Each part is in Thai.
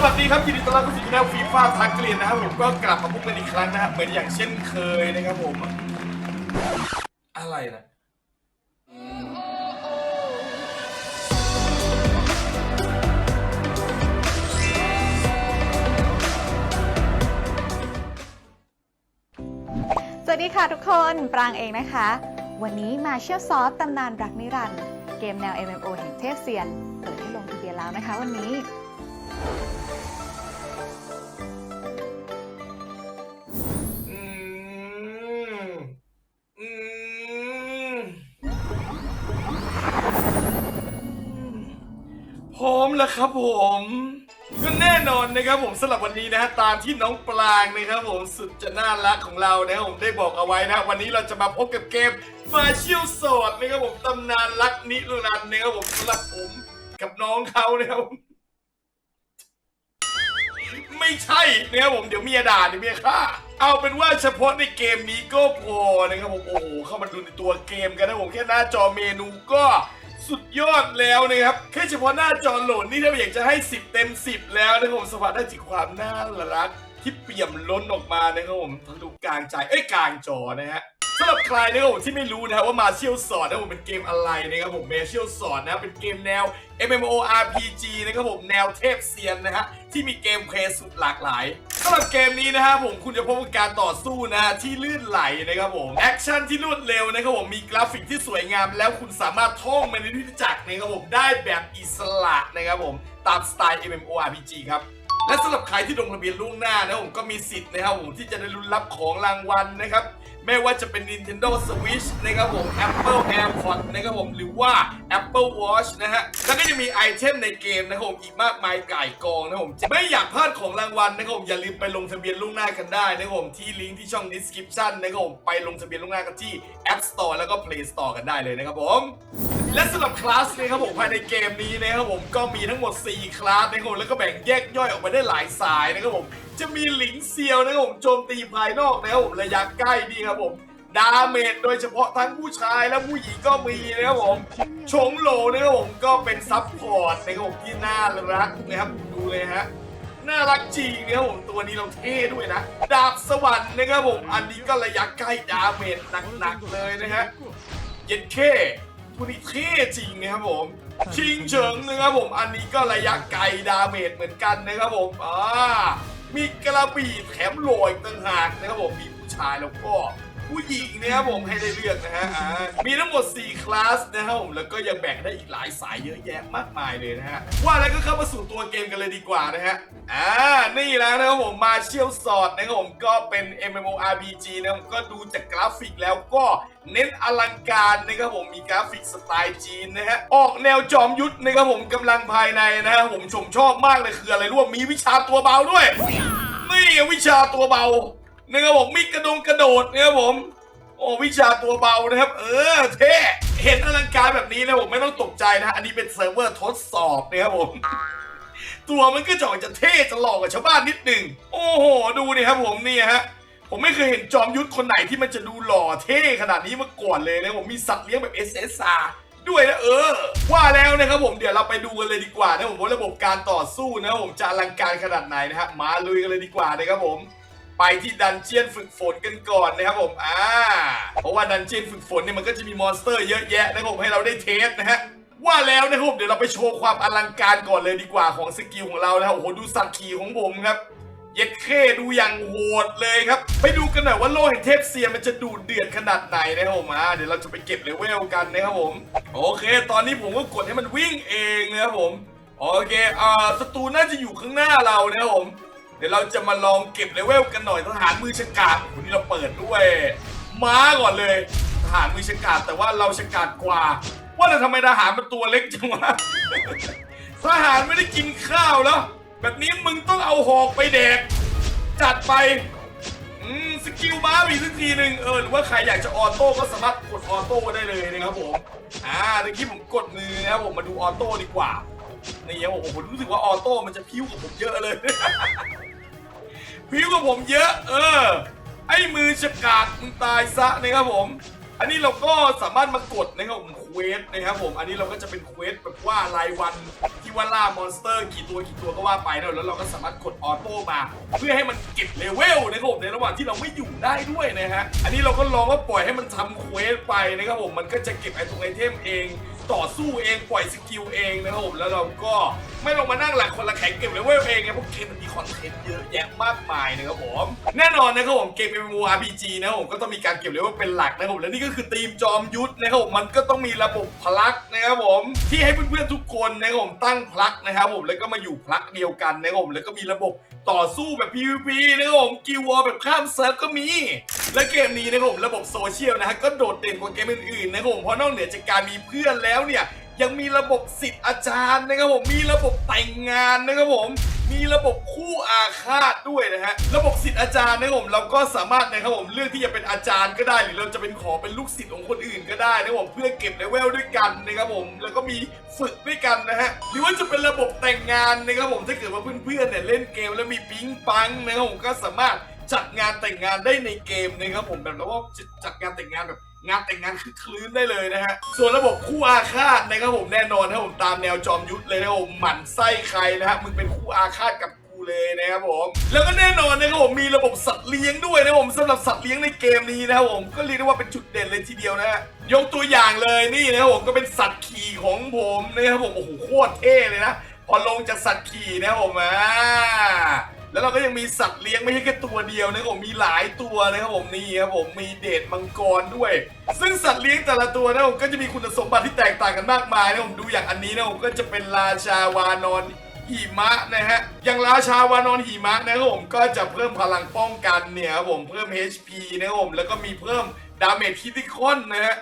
วัสดีครับยินดีต้อนรับเข้าสู่ช่องฟีฟ่าทางเกลียนนะครับผมก็กลับมาพบกันอีกครั้งนะครับเหมือนอย่างเช่นเคยนะครับผม อะไรนะสวัสดีค่ะทุกคนปรางเองนะคะ วันนี้มาเชี่ยวซอสตำนานรักนิรันดร์เกมแนว MMO แห่งเทพเซียน เปิดให้ลงทะเบียนแล้วนะคะวันนี้ ร้อมแล้วครับผมก็แน่นอนนะครับผมสำหรับวันนี้นะฮะตามที่น้องปลางนะครับผมสุดจะน่ารักของเรานะครับผมได้บอกเอาไว้นะวันนี้เราจะมาพบกับเกมมาเชียลสอดนะครับผมตำนานรักนิรันดร์นะครับผมสำหรับผมกับน้องเขานะครับผมไม่ใช่นะครับผมเดี๋ยวเมียด่าเดี๋ยวเมียฆ่าเอาเป็นว่าเฉพาะในเกมนี้ก็พอนะครับผมโอ้โหเข้ามาดูในตัวเกมกันนะผมแค่หน้าจอเมนูก็ สุดยอดแล้วนะครับ แค่เฉพาะหน้าจอโหลดนี่ถ้าอยากจะให้ 10 เต็ม 10 แล้วนะครับผมสัมผัสได้ถึงความน่ารักที่เปี่ยมล้นออกมานะครับผมทะลุกลางใจเอ้ยกลางจอนะฮะ สำหรับใครนะครับผมที่ไม่รู้นะครับว่ามาเชียลสอนนะครับผมเป็นเกมอะไรนะครับผมมาเชียลสอนนะเป็นเกมแนว MMORPG นะครับผมแนวเทพเซียนนะฮะที่มีเกมเพลย์สุดหลากหลายสำหรับเกมนี้นะฮะผมคุณจะพบกับการต่อสู้นะที่ลื่นไหลนะครับผมแอคชั่นที่รวดเร็วนะครับผมมีกราฟิกที่สวยงาม แล้วคุณสามารถท่องไปในที่จักรนะครับผมได้แบบอิสระนะครับผมตามสไตล์ MMORPG ครับและสำหรับใครที่ลงทะเบียนล่วงหน้านะผมก็มีสิทธิ์นะครับผมที่จะได้ลุ้นรับของรางวัลนะครับ ไม่ว่าจะเป็น Nintendo Switch นะครับผม Apple AirPods นะครับผมหรือว่า Apple Watch นะฮะ แล้วก็จะมีไอเทมในเกมนะครับผมอีกมากมายก่ายกองนะครับผมไม่อยากพลาดของรางวัลนะครับผมอย่าลืมไปลงทะเบียนล่วงหน้ากันได้นะครับผมที่ลิงก์ที่ช่อง description นะครับผมไปลงทะเบียนล่วงหน้ากันที่ App Store แล้วก็ Play Store กันได้เลยนะครับผม และสำหรับคลาสนะครับผมภายในเกมนี้นะครับผมก็มีทั้งหมด 4 คลาสนะครับผมแล้วก็แบ่งแยกย่อยออกมาได้หลายสายนะครับผมจะมีหลิงเซียวนะครับผมโจมตีภายนอกนะครับผมระยะใกล้นี่ครับผมดาเมจโดยเฉพาะทั้งผู้ชายและผู้หญิงก็มีนะครับผมชงโหลนะครับผมก็เป็นซับพอร์ตนะครับผมที่น่ารักนะครับดูเลยฮะน่ารักจริงนะครับผมตัวนี้เราเท่ด้วยนะ ดาบสวรรค์นะครับผมอันนี้ก็ระยะใกล้ดาเมจหนักๆเลยนะฮะเย็นเค ทุนี้เท่จริงนะครับผมชิงเฉิงนะครับผมอันนี้ก็ระยะไกลดาเมจเหมือนกันนะครับผมอ่ามีกระบี่แถมโหลอีกต่างหากนะครับผมมีผู้ชายแล้วก็ ผู้หญิงนะครับผมให้ได้เลือกนะฮะอ่ามีทั้งหมด 4 คลาสนะครับผมแล้วก็ยังแบ่งได้อีกหลายสายเยอะแยะมากมายเลยนะฮะว่าแล้วก็เข้ามาสู่ตัวเกมกันเลยดีกว่านะฮะอ่านี่แล้วนะครับผมมาเชียลสอดนะครับผมก็เป็น MMORPG นะครับผมก็ดูจากกราฟิกแล้วก็เน้นอลังการนะครับผมมีกราฟิกสไตล์จีนนะฮะออกแนวจอมยุทธนะครับผมกำลังภายในนะฮะผมชมชอบมากเลยคืออะไรรู้ว่ามีวิชาตัวเบาด้วยนี่วิชาตัวเบา นะครับผมมีกระดงกระโดดนะครับผม โอ้วิชาตัวเบานะครับ เออเท่เห็นอลังการแบบนี้นะผมไม่ต้องตกใจนะฮะอันนี้เป็นเซิร์ฟเวอร์ทดสอบนะครับผมตัวมันก็จะออกจะเท่จะหลอกกับชาวบ้านนิดหนึ่งโอ้โห ดูนี่ครับผมนี่ฮะผมไม่เคยเห็นจอมยุทธคนไหนที่มันจะดูหล่อเท่ขนาดนี้มาก่อนเลยนะผมมีสัตว์เลี้ยงแบบ SSR ด้วยนะเออ ว่าแล้วนะครับผมเดี๋ยวเราไปดูกันเลยดีกว่านะผมว่าระบบการต่อสู้นะผมจะอลังการขนาดไหนนะฮะมาลุยกันเลยดีกว่านะครับผม ไปที่ดันเจียนฝึกฝนกันก่อนนะครับผมอ่าเพราะว่าดันเจียนฝึกฝนเนี่ยมันก็จะมีมอนสเตอร์เยอะแยะนะครับผมให้เราได้เทสนะฮะว่าแล้วนะครับผมเดี๋ยวเราไปโชว์ความอลังการก่อนเลยดีกว่าของสกิลของเรานะครับโอ้โหดูสัตว์ขี่ของผมครับเย็ดเข้ดูอย่างโหดเลยครับ ไปดูกันหน่อยว่าโลกแห่งเทพเซียนมันจะดูเดือดขนาดไหนนะครับผมอ่าเดี๋ยวเราจะไปเก็บเลเวลกันนะครับผม โอเค ตอนนี้ผมก็กดให้มันวิ่งเองนะครับผม โอเคอ่าศัตรูน่าจะอยู่ข้างหน้าเรานะครับผม ดี๋ยวเราจะมาลองเก็บเลเวลกันหน่อยทหารมือฉกาจวันนี้เราเปิดด้วยม้าก่อนเลย ทหารมือฉกาจแต่ว่าเราฉกาจกว่า ว่าแต่ทำไมทหารมันตัวเล็กจังวะทหารไม่ได้กินข้าวแล้ว แบบนี้มึงต้องเอาหอกไปแดก จัดไปอืมสกิลม้ามีสักทีหนึ่งเออหรือว่าใครอยากจะออโต้ก็สามารถกดออโต้ได้เลยนะครับผมอ่าเมื่อกี้ผมกดมือนะครับผมมาดูออโต้ดีกว่า นี่ครับผมผมรู้สึกว่าออโต้มันจะพิ้วกับผมเยอะเลย พิ้วกับผมเยอะ เออ ไอ้มือฉกาดมึงตายซะนะครับผม อันนี้เราก็สามารถมากดนะครับผมโอ้โหควสนะครับผม อันนี้เราก็จะเป็นเควสแบบว่ารายวันที่ว่าล่ามอนสเตอร์กี่ตัวกี่ตัวก็ว่าไปนะแล้วเราก็สามารถกดออโต้มา เพื่อให้มันเก็บเลเวลนะครับผมในระหว่างที่เราไม่อยู่ได้ด้วยนะฮะ อันนี้เราก็ลองว่าปล่อยให้มันทำเควสไปนะครับผม มันก็จะเก็บไอตรงไอเทมเอง ต่อสู้เองปล่อยสกิลเองนะครับผมแล้วเราก็ไม่ลงมานั่งหลักคนละแข่งเก็บเลเวลเองไงเพราะเกมมันมีคอนเทนต์เยอะแยะมากมายนะครับผมแน่นอนนะครับผมเกม MMORPG นะครับผมก็ต้องมีการเก็บเลเวลเป็นหลักนะครับผมและนี่ก็คือทีมจอมยุทธนะครับผมมันก็ต้องมีระบบพลักนะครับผมที่ให้เพื่อนๆทุกคนนะครับผมตั้งพลักนะครับผมแล้วก็มาอยู่พลักเดียวกันนะครับผมแล้วก็มีระบบ ต่อสู้แบบ PVP นะครับผมกิววอลแบบข้ามเซิร์ฟก็มี และเกมนี้นะครับผมระบบโซเชียลนะฮะก็โดดเด่นกว่าเกมอื่นๆนะครับผมเพราะนอกเหนือจากการมีเพื่อนแล้วเนี่ยยังมีระบบสิทธิ์อาจารย์นะครับผมมีระบบแต่งงานนะครับผม มีระบบคู่อาฆาตด้วยนะฮะ ระบบสิทธิ์อาจารย์นะครับผมเราก็สามารถนะครับผมเลือกที่จะเป็นอาจารย์ก็ได้ หรือเราจะเป็นขอเป็นลูกศิษย์ของคนอื่นก็ได้นะครับผมเพื่อเก็บเลเวลด้วยกันนะครับผมแล้วก็มีฝึกด้วยกันนะฮะหรือว่าจะเป็นระบบแต่งงานนะครับผมถ้าเกิดว่าเพื่อนๆเนี่ยเล่นเกมแล้วมีปิ๊งปังนะครับผมก็สามารถจัดงานแต่งงานได้ในเกมนะครับผมแบบแล้วว่าจะจัดงานแต่งงานแบบ งานแต่งงานคือคลื้นได้เลยนะฮะ ส่วนระบบคู่อาฆาตนะครับผมแน่นอนนะครับผมตามแนวจอมยุทธเลยนะครับผมหมั่นไส้ใครนะฮะมึงเป็นคู่อาฆาตกับกูเลยนะครับผมแล้วก็แน่นอนนะครับผมมีระบบสัตว์เลี้ยงด้วยนะครับผมสำหรับสัตว์เลี้ยงในเกมนี้นะครับผมก็เรียกได้ว่าเป็นจุดเด่นเลยทีเดียวนะฮะยกตัวอย่างเลยนี่นะครับผมก็เป็นสัตว์ขี่ของผมนะครับผมโอ้โหโคตรเท่เลยนะพอลงจากสัตว์ขี่นะครับผมอ่า แล้วเราก็ยังมีสัตว์เลี้ยงไม่ใช่แค่ตัวเดียวนะครับผมมีหลายตัวนะครับผมนี่ครับผมมีเดชมังกรด้วย ซึ่งสัตว์เลี้ยงแต่ละตัวนะครับผมก็จะมีคุณสมบัติที่แตกต่างกันมากมายนะครับผมดูอย่างอันนี้นะครับผมก็จะเป็นราชาวานอนหิมะนะฮะอย่างราชาวานอนหิมะนะครับผมก็จะเพิ่มพลังป้องกันเนี่ยครับผมเพิ่ม HP นะครับผมแล้วก็มีเพิ่มดาเมจคิติคอนนะฮะ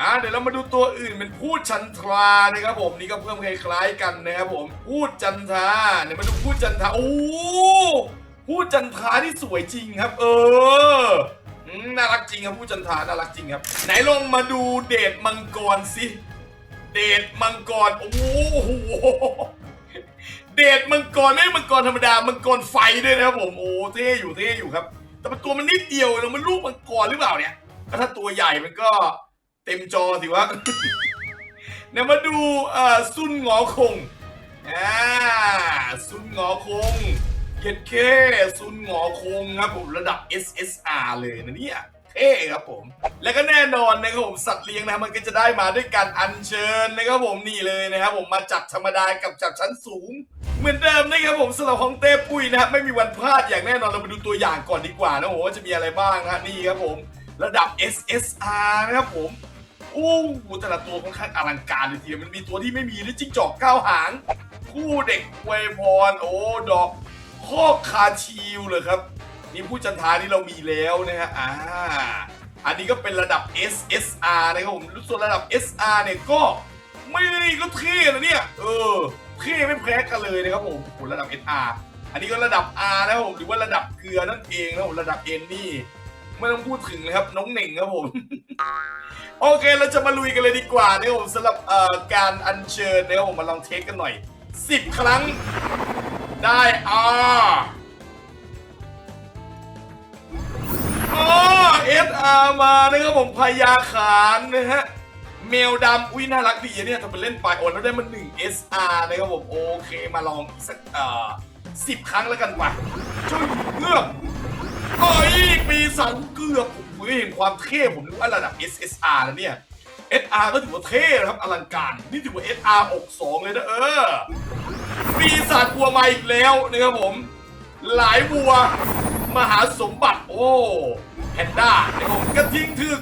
อ่าเดี๋ยวเรามาดูตัวอื่นเป็นพูดจันทรานะครับผมนี่ก็เพิ่มคล้ายๆกันนะครับผมพูดจันทราเดี๋ยวมาดูพูดจันทราโอ้พูดจันทราที่สวยจริงครับ เออน่ารักจริงครับพูดจันทราน่ารักจริงครับ ไหนลองมาดูเดชมังกรสิเดชมังกรโอ้โหเดชมังกรไม่มังกรธรรมดามังกรไฟด้วยนะครับผมโอ้เท่อยู่เท่อยู่ครับ แต่มันตัวมันนิดเดียวนะมันลูกมังกรหรือเปล่าเนี่ยก็ถ้าตัวใหญ่มันก็ เต็มจอสิวะเดี๋ยวมาดูอ่อซุนหงอคงอ่าซุนหงอคงเย็ดเคซุนหงอคงครับผมระดับ SSR เลยนะเนี่ยเท่ครับผม แล้วก็แน่นอนนะครับผมสัตว์เลี้ยงนะมันก็จะได้มาด้วยการอัญเชิญนะครับผมนี่เลยนะครับผมมาจับธรรมดากับจับชั้นสูง เหมือนเดิมนะครับผมสำหรับของเต้ปุ้ยนะครับไม่มีวันพลาดอย่างแน่นอนเรามาดูตัวอย่างก่อนดีกว่านะผมว่าจะมีอะไรบ้างนะนี่ครับผม ระดับ SSR นะครับผม อ้โหแต่ละตัวค่อนข้างอลังการเลยทีเดียวมันมีตัวที่ไม่มีด้วยจิ้งจอกเก้าหาง คู่เด็กเวยพรโอ้ดอกคอคาชิวเลยครับ นี่ผู้จันทานี่เรามีแล้วนะฮะอ่าอันนี้ก็เป็นระดับ SSR นะครับผมส่วนระดับ SR เนี่ยก็ไม่ก็เท่นะเนี่ยเออเท่ไม่แพ้กันเลยนะครับผมโอ้โหระดับ SR อันนี้ก็ระดับ R นะครับผมหรือว่าระดับเกลือนั่นเองนะครับผมระดับ N นี่ ไม่ต้องพูดถึงเลยครับ น้องเหน่งครับผม โอเคเราจะมาลุยกันเลยดีกว่านะครับผมสำหรับการอัญเชิญนะครับผมมาลองเทสกันหน่อย 10 ครั้ง ได้อ่าอ๋อเอสอาร์มานะครับผมพยาขานนะฮะแมวดำอุ้ยน่ารักดีเนี่ยทำเป็นเล่นไปโอนแล้วได้มา1 SR นะครับผมโอเคมาลองสักเอ่อ10ครั้งแล้วกันว่ะช่วยเงือก โอ้ยปีสันเกือบผมเห็นความเท่ผมรู้ว่าระดับ SSR แล้วเนี่ย SR ก็ถือว่าเท่นะครับอลังการ นี่ถือว่า SR อกสองเลยนะเออปีศาจวัวมาอีกแล้วนะครับผม หลายวัว มหาสมบัติ โอ้แพนด้านะครับผมกระทิงถึก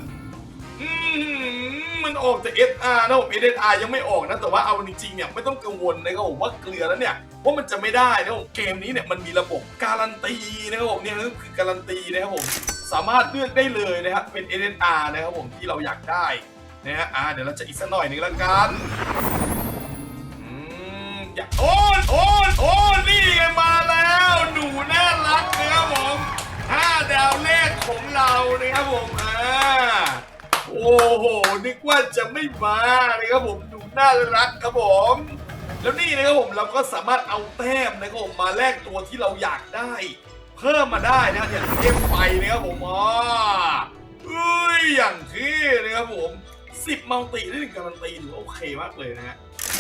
มมันออกจาก SR นะผม SSR ยังไม่ออกนะ แต่ว่าเอาจริงๆเนี่ยไม่ต้องกังวลนะครับผมว่าเกลือแล้วเนี่ย ว่ามันจะไม่ได้นะผมเกมนี้เนี่ยมันมีระบบการันตีนะครับผมเนี่ยคือการันตีนะครับผมสามารถเลือกได้เลยนะครับเป็น SSR นะครับผมที่เราอยากได้นะฮะอ่าเดี๋ยวเราจะอีกสักหน่อยหนึงละกันอืมอย่าโอนโอนโอนนี่ไงมาแล้วหนูน่ารักนะครับผมห้าดาวแรกของเรานะครับผมอ่าโอ้โหนึกว่าจะไม่มานะครับผมดูน่ารักครับผม แล้วนี่นะครับผมเราก็สามารถเอาแต้มนะครับผมมาแลกตัวที่เราอยากได้ เพิ่มมาได้นะอย่างเทมไฟนะครับผมอ๋อเอ้ยอย่างที่นะครับผม10มัลติได้หนึ่งการันตีถือว่าโอเคมากเลยนะฮะ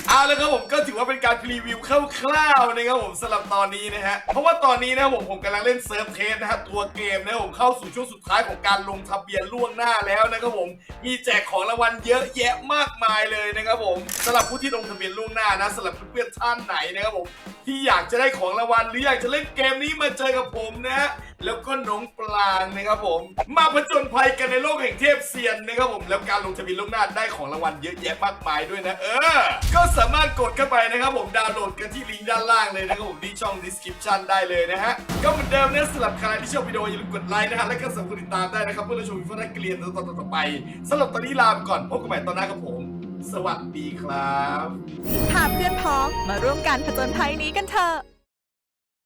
เอาแล้วครับผมก็ถือว่าเป็นการพรีวิวคร่าวๆนะครับผมสำหรับตอนนี้นะฮะเพราะว่าตอนนี้นะผมผมกำลังเล่นเซิร์ฟเทสนะฮะตัวเกมนะผมเข้าสู่ช่วงสุดท้ายของการลงทะเบียนล่วงหน้าแล้วนะครับผมมีแจกของรางวัลเยอะแยะมากมายเลยนะครับผมสำหรับผู้ที่ลงทะเบียนล่วงหน้านะสำหรับเพื่อนๆท่านไหนนะครับผมที่อยากจะได้ของรางวัลหรืออยากจะเล่นเกมนี้มาเจอกับผมนะฮะ แล้วก็น้องปลางนะครับผม มาผจญภัยกันในโลกแห่งเทพเซียนนะครับผม แล้วการลงทะเบียนล่วงหน้าได้ของรางวัลเยอะแยะมากมายด้วยนะ เออ ก็สามารถกดเข้าไปนะครับผม ดาวน์โหลดกันที่ลิงก์ด้านล่างเลยนะครับผมที่ช่อง description ได้เลยนะฮะ ก็เหมือนเดิมนะสำหรับใครที่ชอบวิดีโออย่าลืมกดไลค์นะฮะ และก็สามารถติดตามได้นะครับเพื่อรับชมวิดีโอนักเรียนตอนต่อไปสำหรับตอนนี้ลาไปก่อนพบกันใหม่ตอนหน้าครับผม สวัสดีครับพาเพื่อนพ้องมาร่วมการผจญภัยนี้กันเถอะ